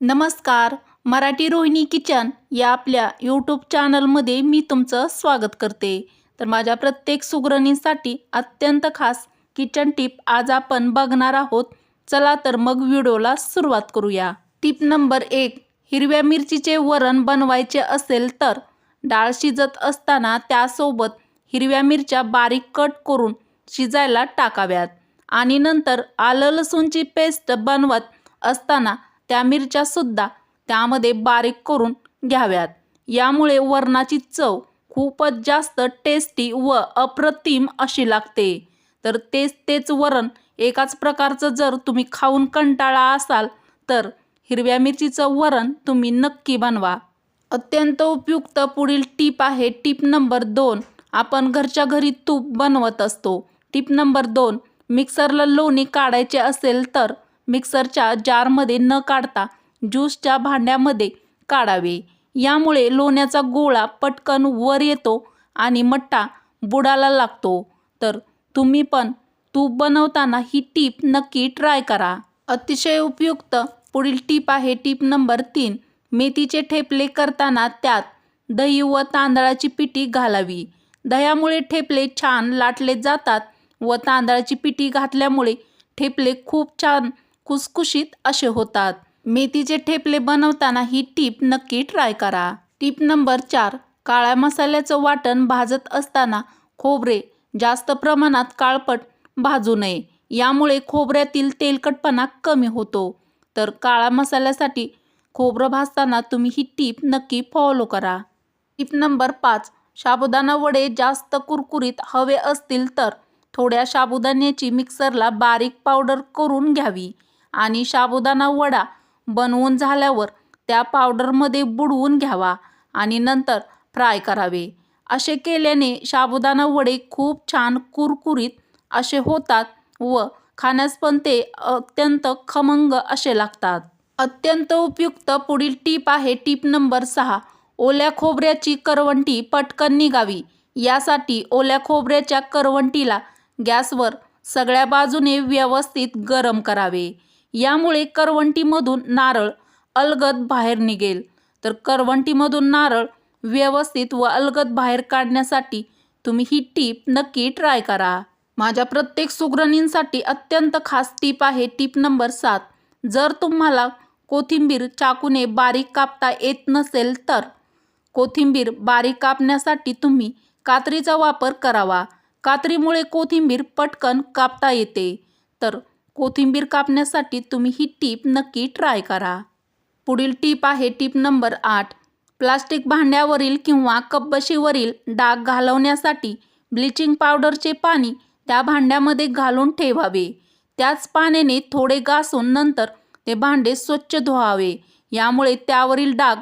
नमस्कार मराठी रोहिणी किचन या आपल्या यूट्यूब चॅनलमध्ये मी तुमचं स्वागत करते. तर माझ्या प्रत्येक सुगरणींसाठी अत्यंत खास किचन टिप आज आपण बघणार आहोत. चला तर मग व्हिडिओला सुरुवात करूया. टिप नंबर एक हिरव्या मिरचीचे वरण बनवायचे असेल तर डाळ शिजत असताना त्यासोबत हिरव्या मिरच्या बारीक कट करून शिजायला टाकाव्यात. आणि नंतर आलं लसूणची पेस्ट बनवत असताना त्या मिरच्यासुद्धा त्यामध्ये बारीक करून घ्याव्यात. यामुळे वरणाची चव खूपच जास्त टेस्टी व अप्रतिम अशी लागते. तर तेच तेच वरण एकाच प्रकारचं जर तुम्ही खाऊन कंटाळा असाल तर हिरव्या मिरचीचं वरण तुम्ही नक्की बनवा. अत्यंत उपयुक्त पुढील टीप आहे टीप नंबर दोन. आपण घरच्या घरी तूप बनवत असतो. टीप नंबर दोन मिक्सरला लोणी काढायचे असेल तर मिक्सरच्या जारमध्ये न काढता ज्यूसच्या भांड्यामध्ये काढावे. यामुळे लोण्याचा गोळा पटकन वर येतो आणि मट्टा बुडाला लागतो. तर तुम्ही पण तूप बनवताना ही टीप नक्की ट्राय करा. अतिशय उपयुक्त पुढील टीप आहे टीप नंबर तीन. मेथीचे ठेपले करताना त्यात दही व तांदळाची पिठी घालावी. दह्यामुळे ठेपले छान लाटले जातात व तांदळाची पिठी घातल्यामुळे ठेपले खूप छान खुसखुशीत असे होतात. मेथीचे ठेपले बनवताना ही टीप नक्की ट्राय करा. टीप नंबर चार काळ्या मसाल्याचं वाटण भाजत असताना खोबरे जास्त प्रमाणात काळपट भाजू नये. यामुळे खोबऱ्यातील तेलकटपणा कमी होतो. तर काळा मसाल्यासाठी खोबरं भाजताना तुम्ही ही टीप नक्की फॉलो करा. टीप नंबर पाच साबुदाणा वडे जास्त कुरकुरीत हवे असतील तर थोड्या साबुदाण्याची मिक्सरला बारीक पावडर करून घ्यावी. आणि साबुदाणा वडा बनवून झाल्यावर त्या पावडरमध्ये बुडवून घ्यावा आणि नंतर फ्राय करावे. असे केल्याने साबुदाणा वडे खूप छान कुरकुरीत असे होतात व खाण्यास पण ते अत्यंत खमंग असे लागतात. अत्यंत उपयुक्त पुढील टीप आहे टीप नंबर सहा ओल्या खोबऱ्याची करवंटी पटकन निघावी. यासाठी ओल्या खोबऱ्याच्या करवंटीला गॅसवर सगळ्या बाजूने व्यवस्थित गरम करावे. यामुळे करवंटीमधून नारळ अलगद बाहेर निघेल. तर करवंटीमधून नारळ व्यवस्थित व अलगद बाहेर काढण्यासाठी तुम्ही ही टीप नक्की ट्राय करा. माझ्या प्रत्येक सुगरणींसाठी अत्यंत खास टीप आहे टीप नंबर सात. जर तुम्हाला कोथिंबीर चाकूने बारीक कापता येत नसेल तर कोथिंबीर बारीक कापण्यासाठी तुम्ही कात्रीचा वापर करावा. कात्रीमुळे कोथिंबीर पटकन कापता येते. तर कोथिंबीर कापण्यासाठी तुम्ही ही टीप नक्की ट्राय करा. पुढील टीप आहे टीप नंबर आठ. प्लास्टिक भांड्यावरील किंवा कब्बशीवरील डाग घालवण्यासाठी ब्लिचिंग पावडरचे पाणी त्या भांड्यामध्ये घालून ठेवावे. त्याच पाण्याने थोडे घासून नंतर ते भांडे स्वच्छ धुवावे. यामुळे त्यावरील डाग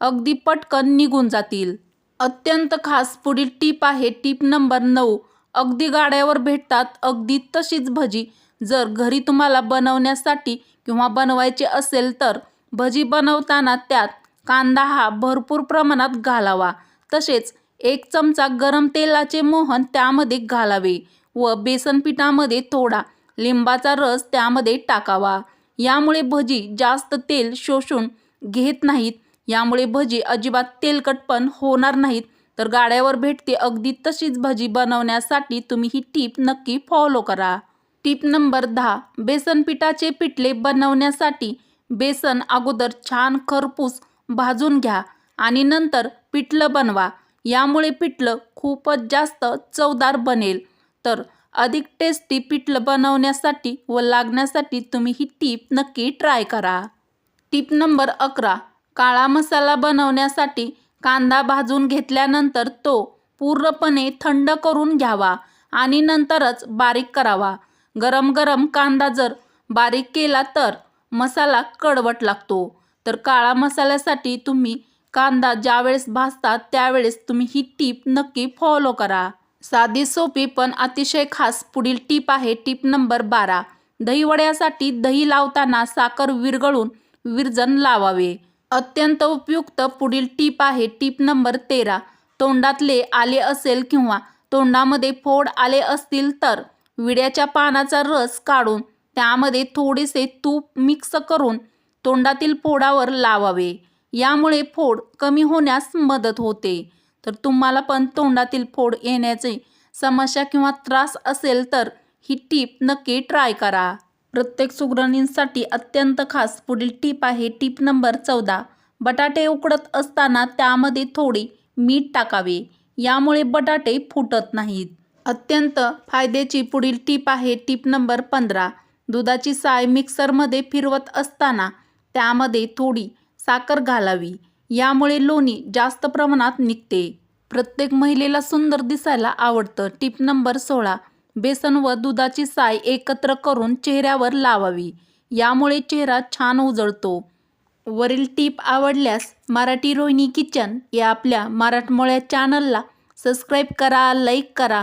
अगदी पटकन निघून जातील. अत्यंत खास पुढील टीप आहे टीप नंबर नऊ. अगदी गाड्यावर भेटतात अगदी तशीच भजी जर घरी तुम्हाला बनवण्यासाठी किंवा बनवायचे असेल तर भजी बनवताना त्यात कांदा हा भरपूर प्रमाणात घालावा. तसेच एक चमचा गरम तेलाचे मोहन त्यामध्ये घालावे व बेसन पिठामध्ये थोडा लिंबाचा रस त्यामध्ये टाकावा. यामुळे भजी जास्त तेल शोषून घेत नाहीत. यामुळे भजी अजिबात तेलकट पण होणार नाहीत. तर गाड्यावर भेटते अगदी तशीच भजी बनवण्यासाठी तुम्ही ही टीप नक्की फॉलो करा. टीप नंबर दहा बेसन पिठाचे पिठले बनवण्यासाठी बेसन अगोदर छान खरपूस भाजून घ्या आणि नंतर पिठलं बनवा. यामुळे पिठलं खूपच जास्त चवदार बनेल. तर अधिक टेस्टी पिठलं बनवण्यासाठी व लागण्यासाठी तुम्ही ही टीप नक्की ट्राय करा. टीप नंबर अकरा काळा मसाला बनवण्यासाठी कांदा भाजून घेतल्यानंतर तो पूर्णपणे थंड करून घ्यावा आणि नंतरच बारीक करावा. गरम गरम कांदा जर बारीक केला तर मसाला कडवट लागतो. तर काळा मसाल्यासाठी तुम्ही कांदा ज्यावेळेस भाजतात त्यावेळेस तुम्ही ही टीप नक्की फॉलो करा. साधी सोपी पण अतिशय खास पुढील टीप आहे टीप नंबर बारा. दहीवड्यासाठी दही लावताना साखर विरगळून विरजन लावावे. अत्यंत उपयुक्त पुढील टीप आहे टीप नंबर तेरा. तोंडातले आले असेल किंवा तोंडामध्ये फोड आले असतील तर विड्याच्या पानाचा रस काढून त्यामध्ये थोडेसे तूप मिक्स करून तोंडातील फोडावर लावावे. यामुळे फोड कमी होण्यास मदत होते. तर तुम्हाला पण तोंडातील फोड येण्याची समस्या किंवा त्रास असेल तर ही टीप नक्की ट्राय करा. प्रत्येक सुगरणींसाठी अत्यंत खास पुढील टीप आहे टीप नंबर चौदा. बटाटे उकडत असताना त्यामध्ये थोडी मीठ टाकावे. यामुळे बटाटे फुटत नाहीत. अत्यंत फायद्याची पुढील टीप आहे टीप नंबर पंधरा. दुधाची साय मिक्सरमध्ये फिरवत असताना त्यामध्ये थोडी साखर घालावी. यामुळे लोणी जास्त प्रमाणात निघते. प्रत्येक महिलेला सुंदर दिसायला आवडतं. टीप नंबर सोळा. बेसन व दुधाची साय एकत्र करून चेहऱ्यावर लावावी. यामुळे चेहरा छान उजळतो. वरील टीप आवडल्यास मराठी रोहिणी किचन या आपल्या मराठमोळ्या चॅनलला सबस्क्राईब करा लाईक करा.